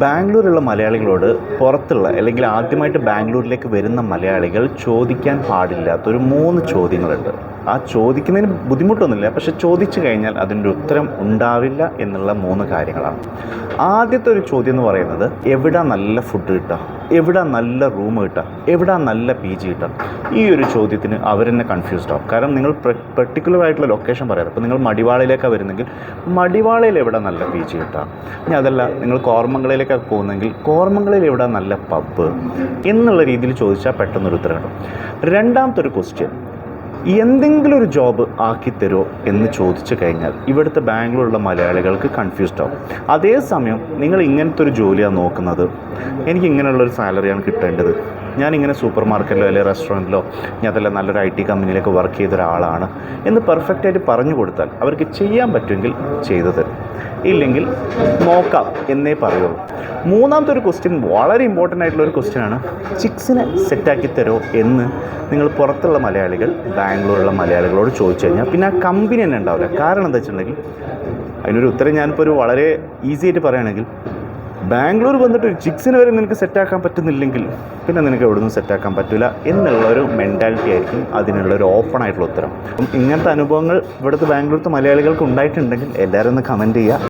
ബാംഗ്ലൂരുള്ള മലയാളികളോട് പുറത്തുള്ള അല്ലെങ്കിൽ ആദ്യമായിട്ട് ബാംഗ്ലൂരിലേക്ക് വരുന്ന മലയാളികൾ ചോദിക്കാൻ പാടില്ലാത്തൊരു മൂന്ന് ചോദ്യങ്ങളുണ്ട്. ആ ചോദിക്കുന്നതിന് ബുദ്ധിമുട്ടൊന്നുമില്ല. പക്ഷെ ചോദിച്ചു കഴിഞ്ഞാൽ അതിന്റെ ഉത്തരം ഉണ്ടാവില്ല എന്നുള്ള മൂന്ന് കാര്യങ്ങളാണ്. ആദ്യത്തെ ഒരു ചോദ്യം എന്ന് പറയുന്നത് എവിടെ നല്ല ഫുഡ് കിട്ടുക? എവിടെ നല്ല റൂം കിട്ടുക? എവിടെ നല്ല പി ജി കിട്ടുക? ഈ ഒരു ചോദ്യത്തിന് അവർ തന്നെ കൺഫ്യൂസ്ഡ് ആവും. കാരണം നിങ്ങൾ പെർട്ടിക്കുലർ ആയിട്ടുള്ള ലൊക്കേഷൻ പറയാറ് അപ്പോൾ നിങ്ങൾ മടിവാളയിലേക്കാണ് വരുന്നെങ്കിൽ മടിവാളയിൽ എവിടെ നല്ല പി ജി കിട്ടുക? ഇനി അതല്ല നിങ്ങൾ കോർമംഗലയിലേക്കൊക്കെ പോകുന്നെങ്കിൽ കോർമംഗളയിൽ എവിടെ നല്ല പബ്ബ് എന്നുള്ള രീതിയിൽ ചോദിച്ചാൽ പെട്ടെന്നൊരു ഉത്തരം കിട്ടും. രണ്ടാമത്തെ ഒരു ക്വസ്റ്റ്യൻ എന്തെങ്കിലും ഒരു ജോബ് ആക്കി തരുമോ എന്ന് ചോദിച്ചു കഴിഞ്ഞാൽ ഇവിടുത്തെ ബാംഗ്ലൂരിലുള്ള മലയാളികൾക്ക് കൺഫ്യൂസ്ഡ് ആവും. അതേസമയം നിങ്ങൾ ഇങ്ങനത്തെ ഒരു ജോലിയാണ് നോക്കുന്നത്. എനിക്ക് ഇങ്ങനെയുള്ളൊരു സാലറിയാണ് കിട്ടേണ്ടത്. ഞാനിങ്ങനെ സൂപ്പർ മാർക്കറ്റിലോ അല്ലെങ്കിൽ റെസ്റ്റോറന്റിലോ ഞാൻ അതല്ല നല്ലൊരു ഐ ടി കമ്പനിയിലേക്ക് വർക്ക് ചെയ്ത ഒരാളാണ് എന്ന് പെർഫെക്റ്റായിട്ട് പറഞ്ഞു കൊടുത്താൽ അവർക്ക് ചെയ്യാൻ പറ്റുമെങ്കിൽ ചെയ്തു തരും. ഇല്ലെങ്കിൽ നോക്കാം എന്നേ പറയുള്ളൂ. മൂന്നാമത്തെ ഒരു ക്വസ്റ്റ്യൻ വളരെ ഇമ്പോർട്ടന്റ് ആയിട്ടുള്ള ഒരു ക്വസ്റ്റ്യനാണ് ചിക്സിനെ സെറ്റാക്കി തരുമോ എന്ന് നിങ്ങൾ പുറത്തുള്ള മലയാളികൾ ബാംഗ്ലൂരുള്ള മലയാളികളോട് ചോദിച്ചു കഴിഞ്ഞാൽ പിന്നെ ആ കമ്പനി തന്നെ ഉണ്ടാവില്ല. കാരണം എന്താ വെച്ചിട്ടുണ്ടെങ്കിൽ അതിനൊരു ഉത്തരം ഞാനിപ്പോൾ ഒരു വളരെ ഈസി ആയിട്ട് പറയുകയാണെങ്കിൽ ബാംഗ്ലൂർ വന്നിട്ട് ഒരു ചിക്സിന് വരെ നിനക്ക് സെറ്റാക്കാൻ പറ്റുന്നില്ലെങ്കിൽ പിന്നെ നിനക്ക് എവിടെ നിന്നും സെറ്റാക്കാൻ പറ്റില്ല എന്നുള്ള ഒരു മെന്റാലിറ്റി ആയിരിക്കും അതിനുള്ള ഒരു ഓപ്പൺ ആയിട്ടുള്ള ഉത്തരം. അപ്പം ഇങ്ങനത്തെ അനുഭവങ്ങൾ ഇവിടുത്തെ ബാംഗ്ലൂരത്തെ മലയാളികൾക്ക് ഉണ്ടായിട്ടുണ്ടെങ്കിൽ എല്ലാവരും ഒന്ന് കമന്റ് ചെയ്യുക.